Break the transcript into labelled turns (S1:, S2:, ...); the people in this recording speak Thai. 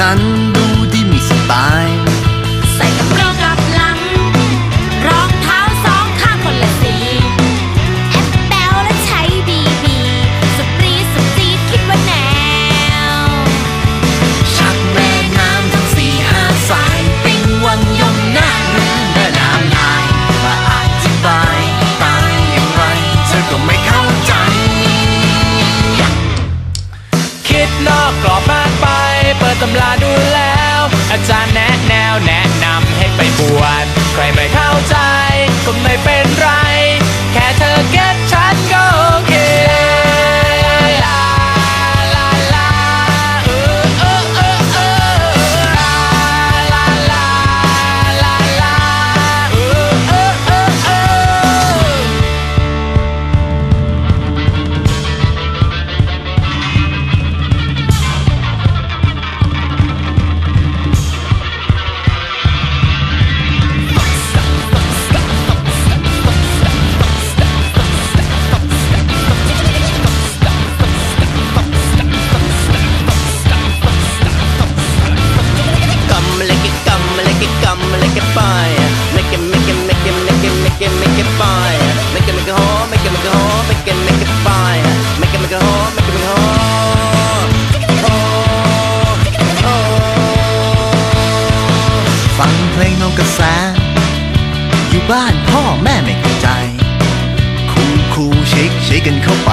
S1: 难 ตำรา
S2: ดูแล้ว อาจารย์
S1: ฟังเพลงนอกกระแส อยู่บ้านพ่อแม่ไม่เข้าใจ คูคูเช็คเช็กกันเข้าไป